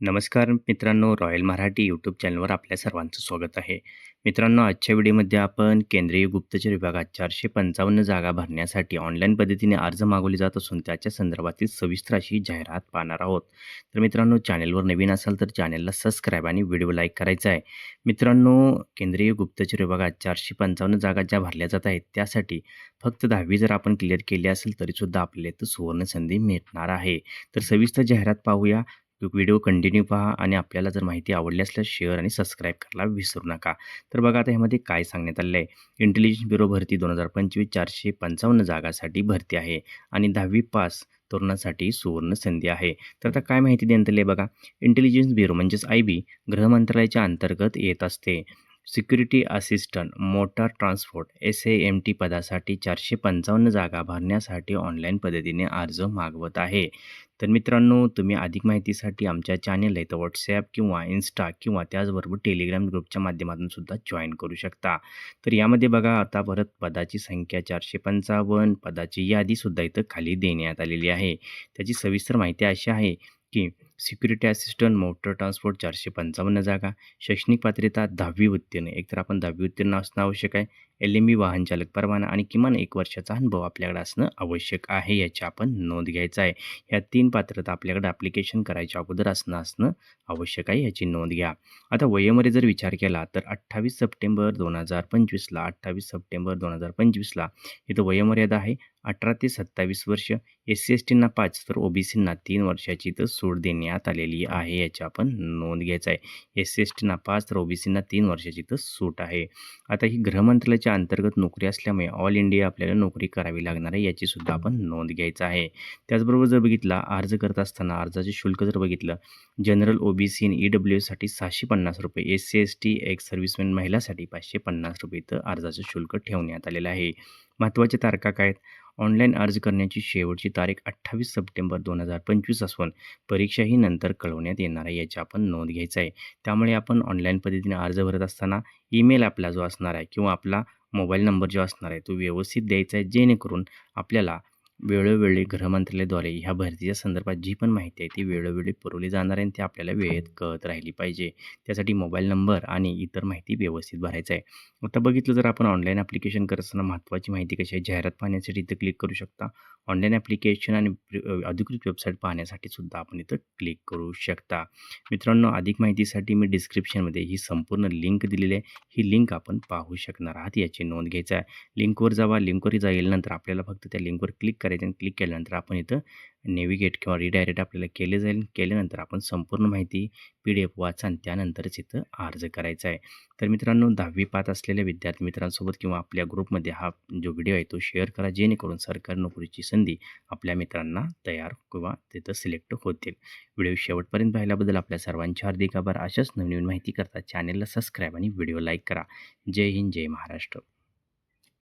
नमस्कार मित्रांनो royal Marathi YouTube चॅनलवर आपल्या सर्वांचं स्वागत आहे. मित्रांनो आजच्या व्हिडिओमध्ये आपण केंद्रीय गुप्तचर विभागात चारशे पंचावन्न जागा भरण्यासाठी ऑनलाईन पद्धतीने अर्ज मागवले जात असून त्याच्या संदर्भातील सविस्तर अशी जाहिरात पाहणार आहोत. तर मित्रांनो चॅनेलवर नवीन असाल तर चॅनेलला सबस्क्राईब आणि व्हिडिओ लाईक करायचा आहे. मित्रांनो केंद्रीय गुप्तचर विभागात चारशे पंचावन्न जागा ज्या भरल्या जात आहेत त्यासाठी फक्त दहावी जर आपण क्लिअर केली असेल तरीसुद्धा आपल्याला इथं सुवर्ण संधी मिळणार आहे. तर सविस्तर जाहिरात पाहूया. व्हिडिओ कंटिन्यू पहा आणि आपल्याला जर माहिती आवडली असल्यास शेअर आणि सबस्क्राईब करायला विसरू नका. तर बघा आता ह्यामध्ये काय सांगण्यात आलं आहे इंटेलिजन्स ब्युरो भरती दोन हजार पंचवीस चारशे पंचावन्न जागासाठी भरती आहे आणि दहावी पास तरुणासाठी सुवर्ण संधी आहे. तर आता काय माहिती देण्यात आली आहे बघा. इंटेलिजन्स ब्युरो म्हणजेच आय बी गृहमंत्रालयाच्या अंतर्गत येत असते. Security assistant motor transport S A M T पदासाठी चारशे पंचावन्न जागा भरण्यासाठी ऑनलाईन पद्धतीने अर्ज मागवत आहे. तर मित्रांनो तुम्ही अधिक माहितीसाठी आमच्या चॅनेल आहे तर व्हॉट्सॲप किंवा इन्स्टा किंवा त्याचबरोबर टेलिग्राम ग्रुपच्या माध्यमातून सुद्धा जॉईन करू शकता. तर यामध्ये बघा आता परत पदाची संख्या चारशे पंचावन्न पदाची यादीसुद्धा इथं खाली देण्यात आलेली आहे. त्याची सविस्तर माहिती अशी आहे की सिक्युरिटी असिस्टंट मोटर ट्रान्सपोर्ट चारशे पंचावन्न जागा शैक्षणिक पात्रता दहावी उत्तीर्ण. एकतर आपण दहावी उत्तीर्ण असणं आवश्यक आहे. एल एम बी वाहन चालक परवाना आणि किमान एक वर्षाचा अनुभव आपल्याकडे असणं आवश्यक आहे याची आपण नोंद घ्यायचा आहे. ह्या तीन पात्रता आपल्याकडे ॲप्लिकेशन करायच्या अगोदर असणं असणं आवश्यक आहे याची नोंद घ्या. आता वयोमध्ये जर विचार केला तर अठ्ठावीस सप्टेंबर दोन हजार पंचवीसला अठ्ठावीस सप्टेंबर दोन हजार पंचवीसला इथं वयोमर्यादा आहे अठरा ते सत्तावीस वर्ष. एस सी एस टींना पाच तर ओबीसींना तीन वर्षाची इथं सूट देण्यात आलेली आहे. याची आपण नोंद घ्यायचा आहे. एस सी एस टीना पाच तर ओबीसींना तीन वर्षाची तर सूट आहे. आता ही गृहमंत्रालयाच्या अंतर्गत नोकरी असल्यामुळे ऑल इंडिया आपल्याला नोकरी करावी लागणार आहे याची सुद्धा आपण नोंद घ्यायचा आहे. त्याचबरोबर जर बघितला अर्ज करत असताना अर्जाचे शुल्क जर बघितलं जनरल ओ बी सी आणि ई डब्ल्यू एससाठी सहाशे पन्नास रुपये S C S T ex serviceman महिलासाठी पाचशे पन्नास रुपये तर अर्जाचं शुल्क ठेवण्यात आलेलं आहे. महत्त्वाच्या तारखा काय आहेत? ऑनलाईन अर्ज करण्याची शेवटची तारीख अठ्ठावीस सप्टेंबर दोन हजार पंचवीस असून परीक्षा ही नंतर कळवण्यात येणार आहे याची आपण नोंद घ्यायचं आहे. त्यामुळे आपण ऑनलाईन पद्धतीने अर्ज भरत असताना ईमेल आपला जो असणार आहे किंवा आपला मोबाईल नंबर जो असणार आहे तो व्यवस्थित द्यायचा आहे जेणेकरून आपल्याला वेळोवेळी गृहमंत्रालयाद्वारे ह्या भरतीच्या संदर्भात जी पण माहिती आहे ती वेळोवेळी पुरवली जाणार आहे आणि ती आपल्याला वेळेत कळत राहिली पाहिजे. त्यासाठी मोबाईल नंबर आणि इतर माहिती व्यवस्थित भरायचं आहे. आता बघितलं जर आपण ऑनलाईन ॲप्लिकेशन करत असताना महत्त्वाची माहिती कशी आहे? जाहिरात पाहण्यासाठी इथं क्लिक करू शकता. ऑनलाईन ॲप्लिकेशन आणि अधिकृत वेबसाईट पाहण्यासाठी सुद्धा आपण इथं क्लिक करू शकता. मित्रांनो अधिक माहितीसाठी मी डिस्क्रिप्शनमध्ये ही संपूर्ण लिंक दिलेली आहे. ही लिंक आपण पाहू शकणार आहात. याची नोंद घ्यायचा आहे. लिंकवर जावा. लिंकवर जाईल. नंतर आपल्याला फक्त त्या लिंकवर क्लिक करायचं आणि क्लिक केल्यानंतर आपण इथं नेव्हिगेट किंवा रिडायरेक्ट आपल्याला केले जाईल. केल्यानंतर आपण संपूर्ण माहिती पी डी एफ वाचा आणि त्यानंतरच इथं अर्ज करायचा आहे. तर मित्रांनो दहावी पात असलेल्या विद्यार्थी मित्रांसोबत किंवा आपल्या ग्रुपमध्ये हा जो व्हिडिओ आहे तो शेअर करा. जेणेकरून सरकारी नोकरीची संधी आपल्या मित्रांना तयार किंवा तिथं सिलेक्ट होतील. व्हिडिओ शेवटपर्यंत पाहिल्याबद्दल आपल्या सर्वांचे हार्दिक आभार. अशाच नवीन माहिती करता चॅनेलला सबस्क्राईब आणि व्हिडिओ लाईक करा. जय हिंद जय महाराष्ट्र.